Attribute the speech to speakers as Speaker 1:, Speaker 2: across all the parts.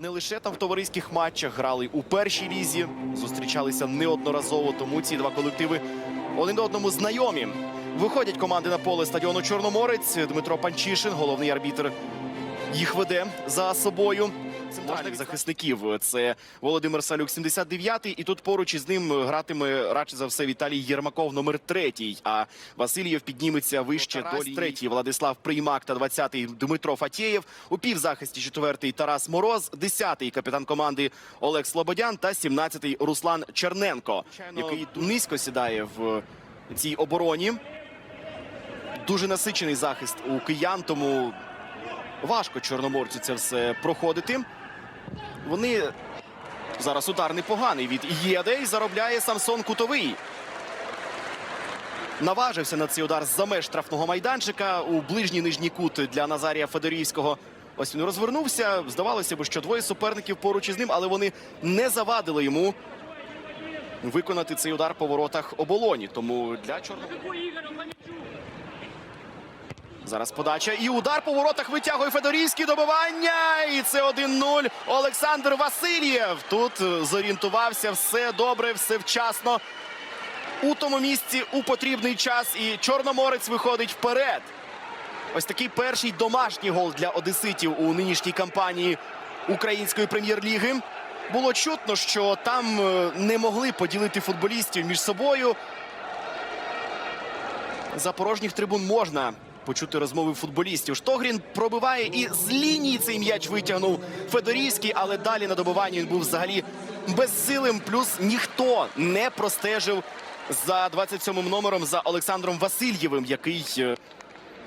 Speaker 1: Не лише там в товариських матчах грали у першій лізі, зустрічалися неодноразово, тому ці два колективи один одному знайомі. Виходять команди на поле стадіону Чорноморець. Дмитро Панчишин, головний арбітр, їх веде за собою. Центральних захисників це Володимир Салюк, 79-й. І тут поруч із ним гратиме радше за все Віталій Єрмаков, номер третій. А Васильєв підніметься вище до лінії. третій Владислав Приймак та 20-й Дмитро Фатєєв. У півзахисті четвертий Тарас Мороз, 10-й капітан команди Олег Слободян та 17-й Руслан Черненко, який низько сідає в цій обороні. Дуже насичений захист у киян, тому важко чорноморцю це все проходити. Вони зараз удар непоганий від Єде і заробляє Самсон Кутовий. Наважився на цей удар з-за меж штрафного майданчика у ближній нижній кут для Назарія Федорівського. Ось він розвернувся. Здавалося б, що двоє суперників поруч із ним, але вони не завадили йому виконати цей удар по воротах оболоні. Тому для чорного. Зараз подача і удар по воротах витягує Федорівський добивання. І це 1-0. Олександр Васильєв. Тут е, зорієнтувався все добре, все вчасно. У тому місці у потрібний час. І Чорноморець виходить вперед. Ось такий перший домашній гол для одеситів у нинішній кампанії української прем'єр-ліги. Було чутно, що там е, не могли поділити футболістів між собою. За порожніх трибун можна почути розмови футболістів. Штогрін пробиває і з лінії цей м'яч витягнув Федорівський, але далі на добиванні він був взагалі безсилим. Плюс ніхто не простежив за 27-м номером за Олександром Васильєвим, який е,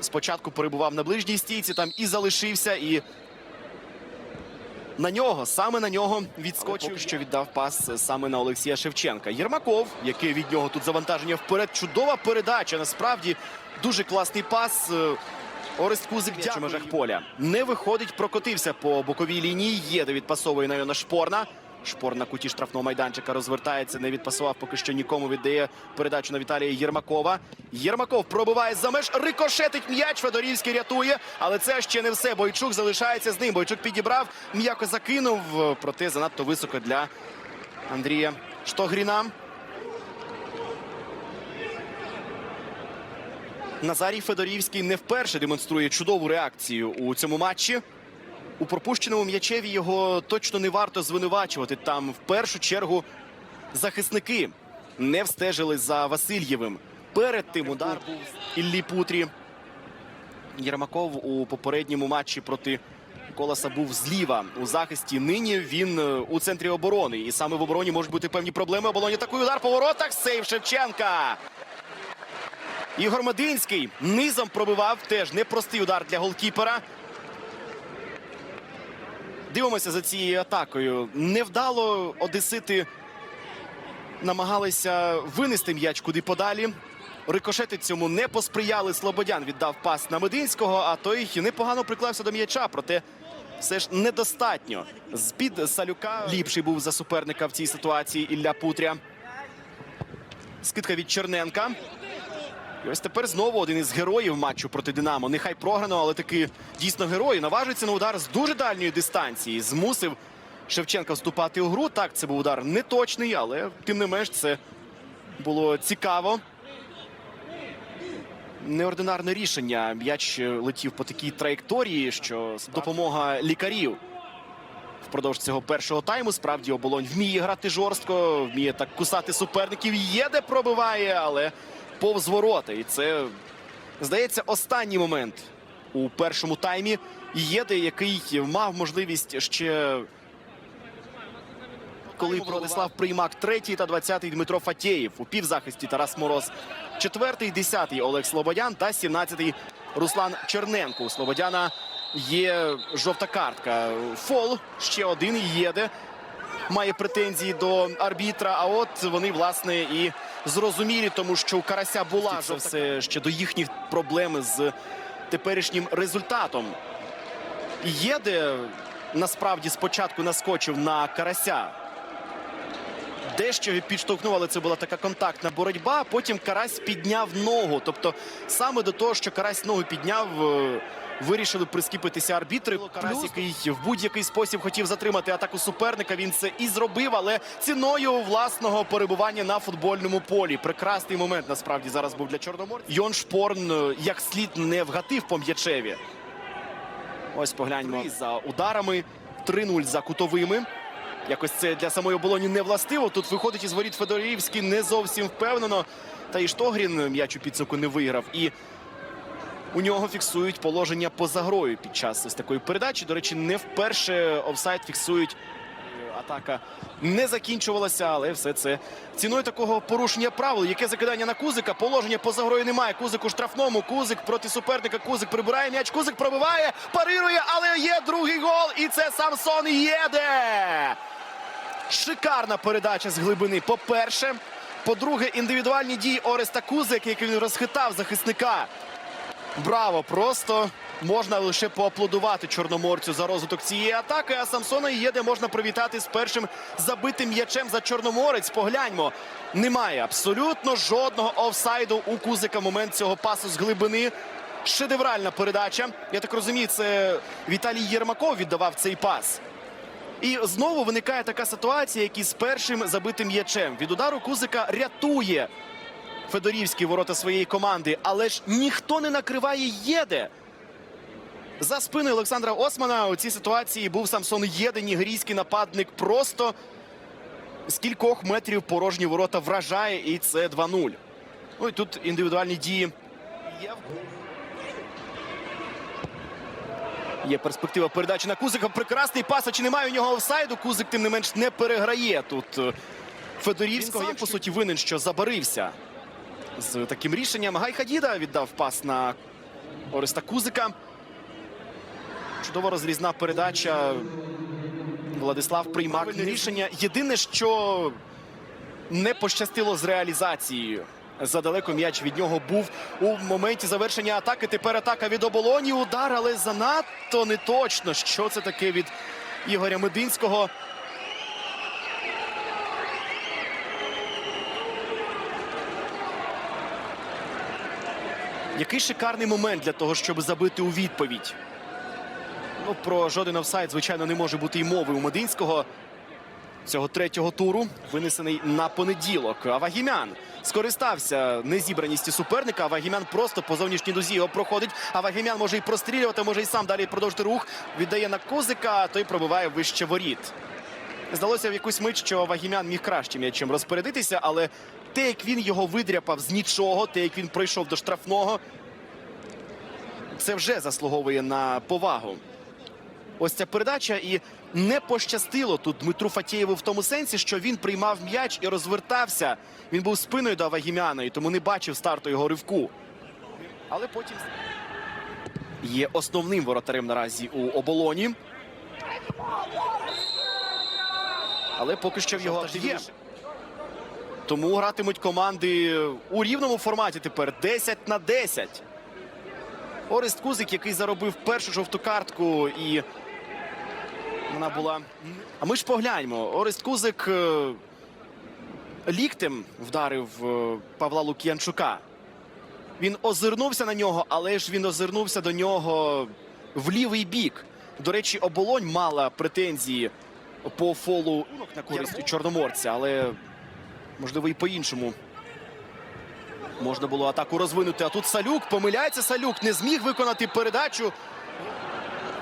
Speaker 1: спочатку перебував на ближній стійці, там і залишився, і на нього, саме на нього відскочив, що віддав пас саме на Олексія Шевченка. Єрмаков, який від нього тут завантаження вперед. Чудова передача. Насправді дуже класний пас. Е, Орест Кузик дякує. в межах поля. Не виходить, прокотився по боковій лінії. Є до відпасової на Йона Шпорна. Шпор на куті штрафного майданчика розвертається, не відпасував поки що нікому. Віддає передачу на Віталія Єрмакова. Єрмаков пробиває за меж, рикошетить м'яч. Федорівський рятує, але це ще не все. Бойчук залишається з ним. Бойчук підібрав, м'яко закинув, проте занадто високо для Андрія Штогріна. Назарій Федорівський не вперше демонструє чудову реакцію у цьому матчі. У пропущеному м'ячеві його точно не варто звинувачувати. Там в першу чергу захисники не встежили за Васильєвим. Перед тим удар був Іллі Путрі. Єрмаков у попередньому матчі проти Колоса був зліва у захисті. Нині він е, у центрі оборони. І саме в обороні можуть бути певні проблеми. Оболоні такий удар по воротах. Сейв Шевченка. Ігор Мединський низом пробивав. Теж непростий удар для голкіпера. Дивимося за цією атакою. Невдало одесити намагалися винести м'яч куди подалі. Рикошети цьому не посприяли. Слободян віддав пас на Мединського, а той непогано приклався до м'яча. Проте все ж недостатньо. З-під Салюка ліпший був за суперника в цій ситуації Ілля Путря. Скидка від Черненка. І ось тепер знову один із героїв матчу проти Динамо. Нехай програно, але таки дійсно герой. Наважиться на удар з дуже дальньої дистанції. Змусив Шевченка вступати у гру. Так, це був удар неточний, але тим не менш це було цікаво. Неординарне рішення. М'яч летів по такій траєкторії, що допомога лікарів впродовж цього першого тайму. Справді оболонь вміє грати жорстко, вміє так кусати суперників. Є де пробиває, але повз ворота. І це, здається, останній момент у першому таймі. Єде, який мав можливість ще. Коли Владислав Приймак третій та 20-й Дмитро Фатєєв у півзахисті Тарас Мороз, четвертий, десятий Олег Слободян та 17-й Руслан Черненко. У Слободяна є жовта картка. Фол ще один єде. Має претензії до арбітра. А от вони власне і зрозумілі, тому що у Карася була це все ще до їхніх проблем з теперішнім результатом. Єде насправді спочатку наскочив на Карася. Дещо підштовхнув, але це була така контактна боротьба. Потім Карась підняв ногу. Тобто, саме до того, що Карась ногу підняв, е, Вирішили прискіпитися арбітри. Карась, який в будь-який спосіб хотів затримати атаку суперника. Він це і зробив, але ціною власного перебування на футбольному полі. Прекрасний момент насправді зараз був для чорноморців. Йон Шпорн е, як слід не вгатив по м'ячеві. Ось погляньмо за ударами. 3-0 за кутовими. Якось це для самої оболоні не властиво. Тут виходить із воріт Федорівський не зовсім впевнено. Та і Штогрін м'яч у підсумку не виграв. І у нього фіксують положення поза грою під час ось такої передачі. До речі, не вперше офсайд фіксують. Атака не закінчувалася, але все це ціною такого порушення правил. Яке закидання на Кузика? Положення поза грою немає. Кузик у штрафному. Кузик проти суперника. Кузик прибирає м'яч. Кузик пробиває, парирує, але є другий гол. І це Самсон Єде. Шикарна передача з глибини. По-перше, по-друге, індивідуальні дії Ореста Кузик, який розхитав захисника. Браво! Просто можна лише поаплодувати чорноморцю за розвиток цієї атаки. А Самсона Єде можна привітати з першим забитим м'ячем за чорноморець. Погляньмо, немає абсолютно жодного офсайду у Кузика. Момент цього пасу з глибини. Шедевральна передача. Я так розумію, це Віталій Єрмаков віддавав цей пас. І знову виникає така ситуація, як з першим забитим м'ячем. Від удару Кузика рятує Федорівський ворота своєї команди, але ж ніхто не накриває Єде. За спиною Олександра Османа у цій ситуації був Самсон Єде, нігерійський нападник. Просто з кількох метрів порожні ворота вражає, і це 2-0. Ну і тут індивідуальні дії. Є. Перспектива передачі на Кузика. Прекрасний пас, а чи немає у нього офсайду. Кузик, тим не менш, не переграє тут е, Федорівського. Він, по суті, винен, що забарився з таким рішенням. Гай Хадіда віддав пас на Ореста Кузика. Чудова розрізна передача. Владислав приймав рішення. Єдине, що не пощастило з реалізацією. Задалеко м'яч від нього був у моменті завершення атаки. Тепер атака від оболоні. Удар, але занадто неточно. Що це таке від Ігоря Мединського? Який шикарний момент для того, щоб забити у відповідь. Ну, про жоден офсайд, звичайно, не може бути й мови у Мединського. Цього третього туру винесений на понеділок. Авагімян скористався незібраністю суперника. Авагімян просто по зовнішній дозі його проходить. Авагімян може і прострілювати, може і сам далі продовжити рух. Віддає на Козика, а той пробиває вище воріт. Здалося в якусь мить, що Авагімян міг краще м'ячем розпорядитися, але те, як він його видряпав з нічого, те, як він пройшов до штрафного, це вже заслуговує на повагу. Ось ця передача і не пощастило тут Дмитру Фатєєву в тому сенсі, що він приймав м'яч і розвертався. Він був спиною до Авагімяна і тому не бачив старту його ривку. Але потім є основним воротарем наразі у оболоні. Але поки що в його є. Тому гратимуть команди у рівному форматі тепер 10 на 10. Орест Кузик, який заробив першу жовту картку, і вона була. А ми ж погляньмо. Орест Кузик е, ліктем вдарив е, Павла Лук'янчука. Він озирнувся на нього, але ж він озирнувся до нього в лівий бік. До речі, оболонь мала претензії по фолу на користь чорноморця, але можливо і по-іншому. Можна було атаку розвинути. А тут Салюк помиляється. Салюк не зміг виконати передачу.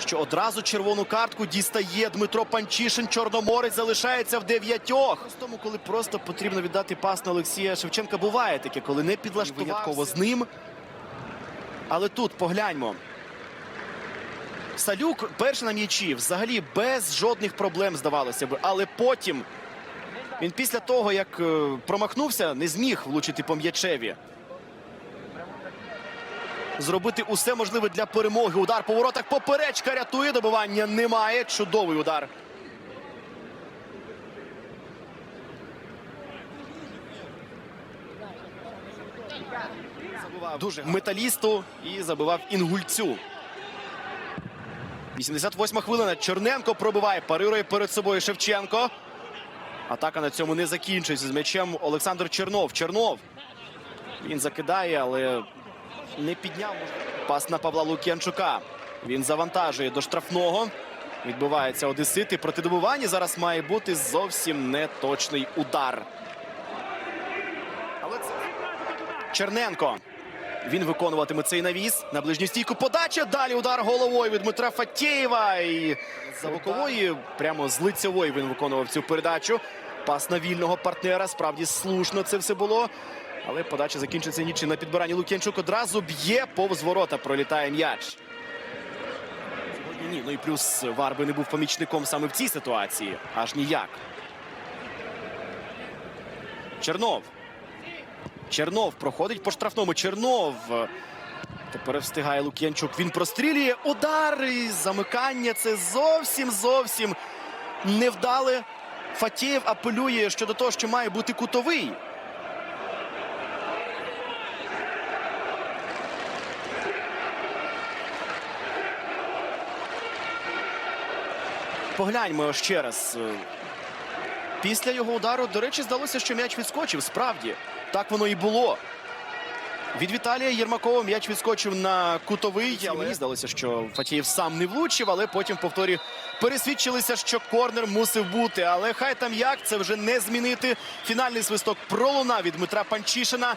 Speaker 1: Що одразу червону картку дістає Дмитро Панчишин. Чорноморець залишається в дев'ятьох. Тому, коли просто потрібно віддати пас на Олексія Шевченка, буває таке, коли не підлаштувався винятково з ним. Але тут погляньмо. Салюк перший на м'ячі, взагалі без жодних проблем, здавалося б. Але потім він після того, як е, промахнувся, не зміг влучити по м'ячеві. Зробити усе можливе для перемоги. Удар по воротах. Поперечка рятує. Добивання немає. Чудовий удар. Забивав дуже металісту і забивав інгульцю. 88 хвилина. Черненко пробиває. Парирує перед собою Шевченко. Атака на цьому не закінчується з м'ячем Олександр Чернов. Чернов. Він закидає, але не підняв. Пас на Павла Лук'янчука. Він завантажує до штрафного. Відбувається одесити. Проти добування зараз має бути зовсім неточний удар. Але це... Черненко. Він виконуватиме цей навіс на ближню стійку. Подача. Далі удар головою від Дмитра Фатєєва. І за бокової, прямо з лицьової він виконував цю передачу. Пас на вільного партнера. Справді слушно це все було. Але подача закінчиться нічим на підбиранні. Лук'янчук одразу б'є повз ворота. Пролітає м'яч. Ні. Ну і плюс Варби не був помічником саме в цій ситуації. Аж ніяк. Чернов. Чернов проходить по штрафному. Чернов. Тепер встигає Лук'янчук. Він прострілює. Удар і замикання. Це зовсім зовсім невдале. Фатєєв апелює щодо того, що має бути кутовий. Погляньмо ще раз. Після його удару, до речі, здалося, що м'яч відскочив. Справді, так воно і було. Від Віталія Єрмакова м'яч відскочив на кутовий. Але мені здалося, що Фатієв сам не влучив, але потім в повторі пересвідчилися, що корнер мусив бути. Але хай там як це вже не змінити. Фінальний свисток пролунав від Дмитра Панчишина.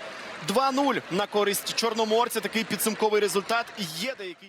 Speaker 1: 2-0 на користь чорноморця. Такий підсумковий результат. Є деякий.